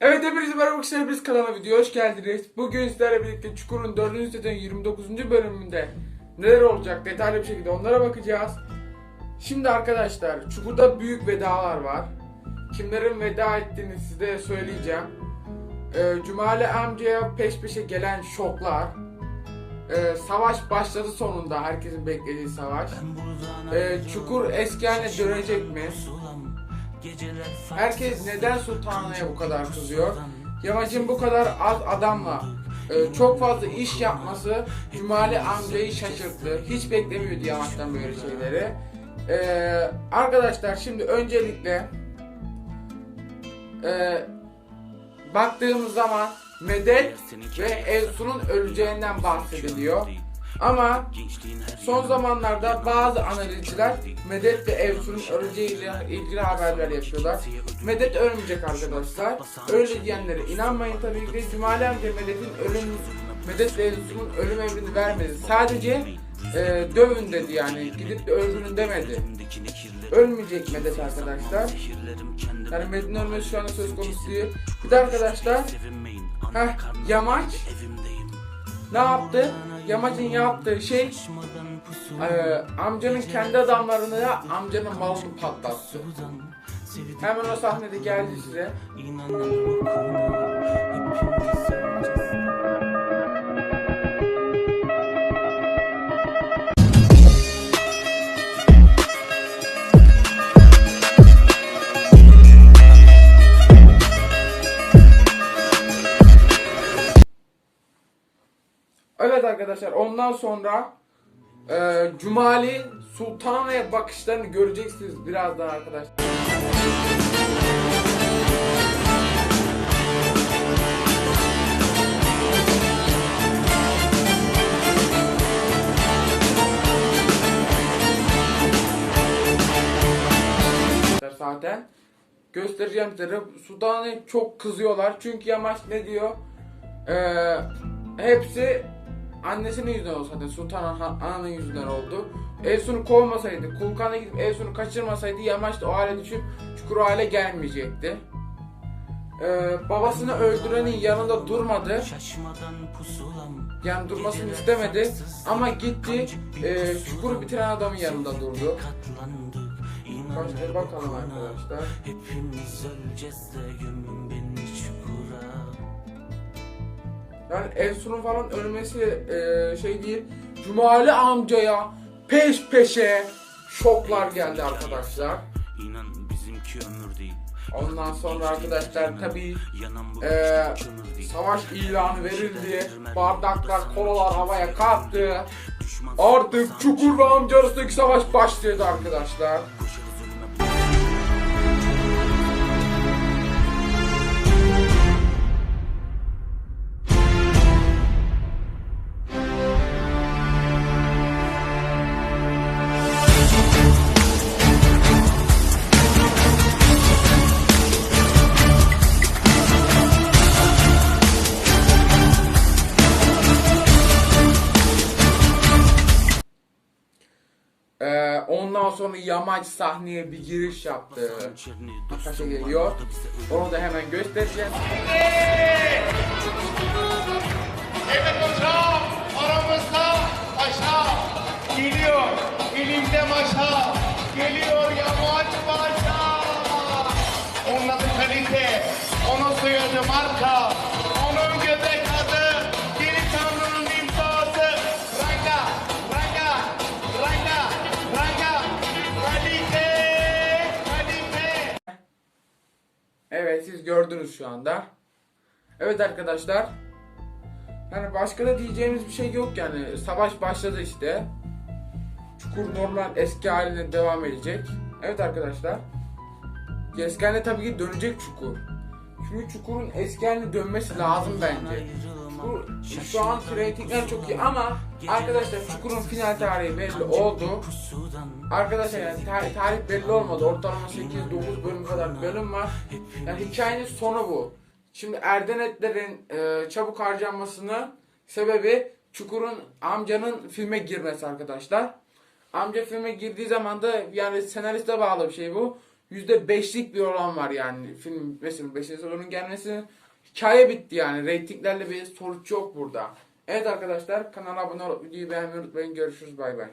Evet hepinize merhaba arkadaşlar biz kanala video hoş geldiniz. Bugün sizlerle birlikte Çukur'un 4. sezon 29. bölümünde neler olacak detaylı bir şekilde onlara bakacağız. Şimdi arkadaşlar Çukur'da büyük vedalar var. Kimlerin veda ettiğini size söyleyeceğim. Ee, Cumali amcaya peş peşe gelen şoklar. Ee, savaş başladı sonunda herkesin beklediği savaş. Ee, Çukur eski haline dönecek mi? Herkes neden Sultanahmet'e bu kadar kızıyor? Yamacın bu kadar az adamla e, çok fazla iş yapması Cumali amcayı şaşırttı. Hiç beklemiyordu Yamaç'tan böyle şeyleri. E, arkadaşlar şimdi öncelikle e, baktığımız zaman Medet ve Elsun'un öleceğinden bahsediliyor. Ama son zamanlarda bazı analizciler Medet ve Evsun'un öleceğiyle ilgili haberler yapıyorlar. Medet ölmeyecek arkadaşlar. Öyle diyenlere inanmayın tabii ki Cumali amca Medet'in ölüm Medet ve Evsun'un ölüm emrini vermedi. Sadece e, dövün dedi yani. Gidip de öldürün demedi. Ölmeyecek Medet arkadaşlar. Yani Medet'in ölmesi şu anda söz konusu değil. Bir de arkadaşlar Heh, Yamaç ne yaptı? Yamaç'ın yaptığı şey e, amcanın kendi adamlarını da amcanın malını patlattı. Hemen o sahnede geldi size. Evet arkadaşlar ondan sonra e, Cumali Sultana'ya bakışlarını göreceksiniz birazdan arkadaşlar. zaten göstereceğim size. Sultan'a çok kızıyorlar. Çünkü Yamaç ne diyor? Ee, hepsi annesinin yüzünden oldu zaten. Sultan Ana- ananın yüzünden oldu. Elsun'u kovmasaydı, Kulkan'a gidip Elsun'u kaçırmasaydı Yamaç da o hale düşüp çukur hale gelmeyecekti. Ee, babasını öldürenin yanında durmadı. Yani durmasını istemedi. Ama gitti e, çukuru bitiren adamın yanında durdu. Başka bakalım arkadaşlar. Hepimiz öleceğiz de gömün beni çukura Yani Elsun'un falan ölmesi e, şey değil. Cumali amcaya peş peşe şoklar geldi arkadaşlar. İnan bizimki ömür değil Ondan sonra arkadaşlar bu e, savaş ilanı verildi. Bardaklar, kolalar havaya kalktı. Artık Çukur ve amca arasındaki savaş başladı arkadaşlar. Ondan sonra Yamaç sahneye bir giriş yaptı. Dostum geliyor. Onu da hemen göstereceğim. Evet hocam, aramızda Paşa geliyor. Elimde maşa, geliyor yamaç paşa. Onun adı kalite, onun soyadı marka. Evet siz gördünüz şu anda. Evet arkadaşlar. Yani başka da diyeceğimiz bir şey yok yani. Savaş başladı işte. Çukur normal eski haline devam edecek. Evet arkadaşlar. Eski haline tabii ki dönecek Çukur. Çünkü Çukur'un eski haline dönmesi lazım bence. Çukur, şu an reytingler çok iyi ama arkadaşlar Çukur'un final tarihi belli oldu. Arkadaşlar yani tarih, tarih belli olmadı. Ortalama 8-9 bölüm kadar bölüm var. Yani hikayenin sonu bu. Şimdi Erdenetlerin e, çabuk harcanmasının sebebi Çukur'un amcanın filme girmesi arkadaşlar. Amca filme girdiği zaman da yani senariste bağlı bir şey bu. %5'lik bir oran var yani film bitmesinin 5. sezonun gelmesi hikaye bitti yani reytinglerle bir sonuç yok burada. Evet arkadaşlar kanala abone olup videoyu beğenmeyi unutmayın görüşürüz bay bay.